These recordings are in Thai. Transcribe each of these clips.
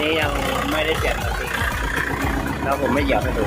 นี้ยังไม่ได้เจ็บจริงแล้วผมไม่เหยียบปห้ดู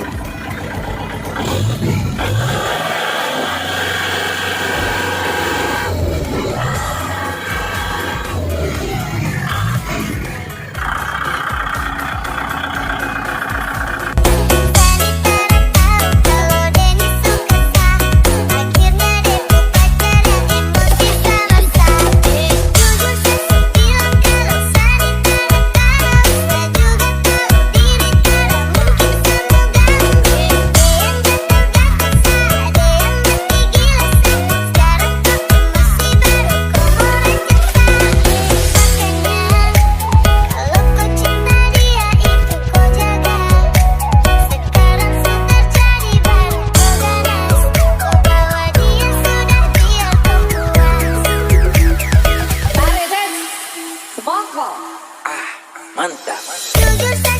that one.